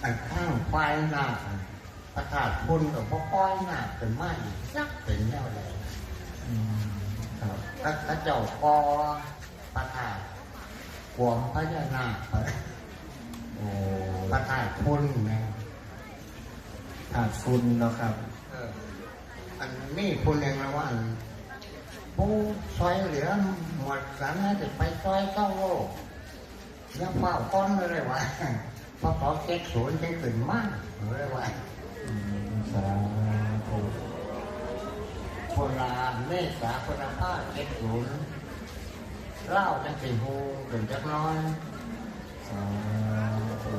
ไอ้ข้างไฟหน้าประกาศพุ่นกับพ่อป้อยหน้าเป็นไม้ยักเป็นแนวไหนอืมครับถ้าเจ้าปอประกาศกวงพญานาคโอ้ประกาศพุ่นนะขาดฝุ่นเนาะครับอันนี้พุ่นเองนะว่าผู้ซอยเหลือหมดสันนะจะไปซอยเก้าโลกยังเฝ้าก้อนเลยว่า พราะขาเจ็ดศูนย์ยังขึ้นมากเลยว่าสาธุโบราณเมษาคุณภาพเจ็ดศูนย์เล่าจังสีหูเป็นจักน้อยสาธุ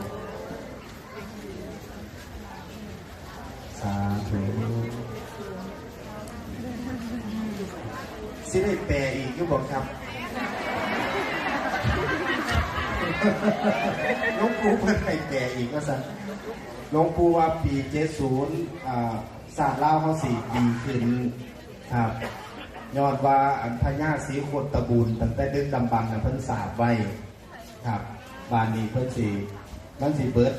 สาธุสิได้แปลอีกยุบอกครับ หลวงปู่เพิ่นให้แปลอีกว่าสั่นหลวงปู่ว่าปีเจ็ดศูนย์อ่าศาสตร์เล่าวเขาสี่ดีขึ้นครับยอดว่าอันพญาสีโคตะบูนตั้งแต่ดึกดำบังนะเพิ่นสาบไว้ครับบานนี้เพิ่นสีมันสีเบิร์ด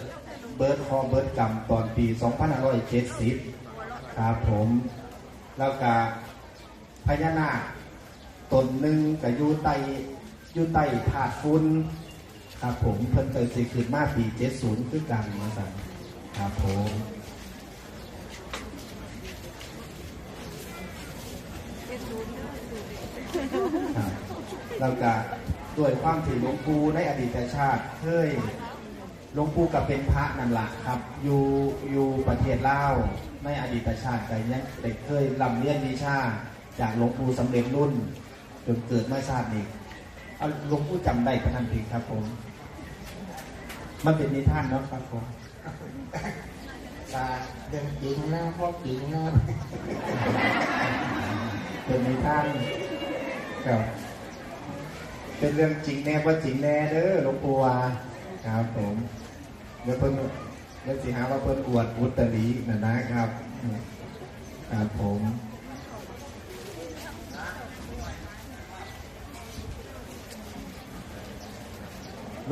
เบิร์ดคอเบิร์ดกรรมตอนปี 2570 ครับผม แล้วก็พญานาคตนหนึ่งกับยูไตยูไตถาดฟุ้น ครับผมเพิ่นเกิดสิขึ้นมาปี70คือกันมาสั่นครับผมครับแล้วก็ด้วยความที่หลวงปู่ในอดีตชาติเคยหลวงปู่กับเป็นพระนั่นแหละครับ อยู่อยู่ประเทศลาวในอดีตชาติแต่ยังได้เคยลำเลียนวิชา จากหลวงปู่สำเร็จรุ่น จนเกิดมาชาตินี้เอาหลวงปู่จำได้ขนาดนี้ครับผม มันเป็นนิทานเนาะครับผมตาเรื่องจริงนะพ่อจริงนะเป็นนิทานครับเป็นเรื่องจริงแน่ว่าจริงแน่เด้อหลวงปู่ว่าครับผมเดี๋ยวเพิ่นเดี๋ยวสิหาว่าเพิ่นอวดอุตรีนะนะครับครับผม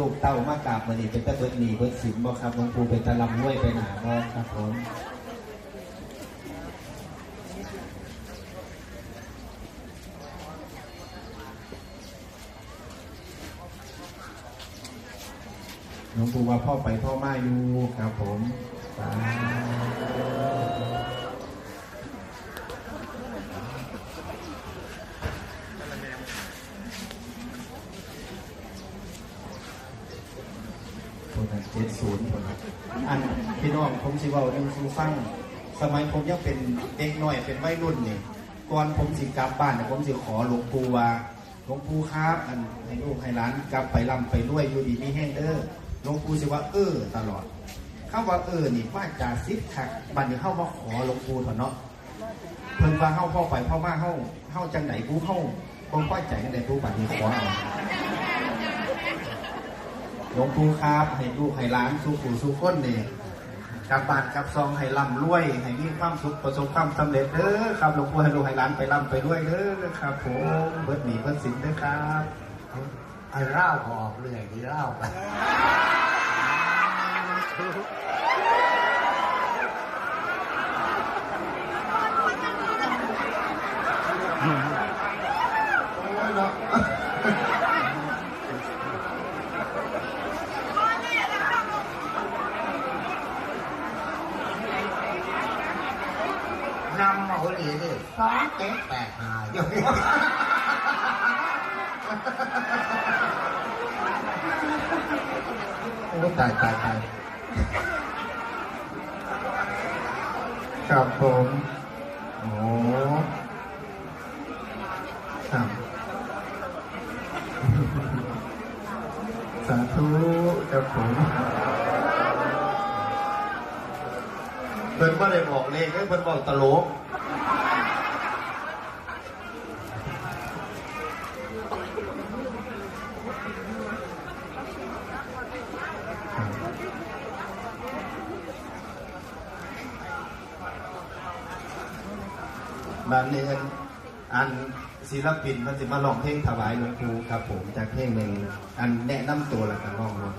ลูกเต้ามากราบมันนี่เป็นตะเบิดหนีเบิดสินบ่ครับหลวงปู่เป็นตะลำด้วยไปหนาบ่ครับผมหลวงปู่ว่าพ่อไปพ่อมาอยู่ครับผม สาธุคนเจ็ดศูนย์คนอันพี่น้องผมสิว่าเรื่องสูฟังสมัยผมยังเป็นเด็กหน้อยเป็นวัยรุ่นนี่ก่อนผมสิกลับบ้านเนี่ยผมสิขอหลวงปู่ว่าหลวงปู่ครับอันให้ลูกให้หลานกลับไปรำไปรวยอยู่ดีมีแห้งเด้อหลวงปู่สิว่าเออตลอดคำว่าเออนี่ว่าจาซิดคักบัดนี้เฮามาขอหลวงปู่เถอะเนาะเพิ่นว่าเฮาพ่อไปพ่อมาเฮาเฮาจังไหนกูเฮาบ่พอใจกันได้ปู่บัดนี้ขอเอา หลวงปู่ครับให้ลูกให้หลานสู่ผู้สู่คนนี่กับบ้านกับซองให้ร่ำรวยให้มีความสุขประสบความสำเร็จเด้อครับหลวงพ่ให้ลูกให้หลานไปร่ำไปรวยเด้อครับผมเบิดหนีเบิดสินเด้อครับไอ้เล่าก็ออกเรื่อยที่เล่าไปโอ้ยเนาะ นำมาคนอื่นนี่สองเจ็ดแปดห้าอยู่ โอ้ตายตายตายครับผมโอ้ครับ สาธุครับผมเพิ่นว่ได้บอกเลขเพิ่นบอกตลกบานนี้อันอันศิลปินมันจะมาร้องเพลงถวายหลวงปู่ครับผมจากเพลงหนึ่งอันแนะนำตัวล้วกันร้องเนาะ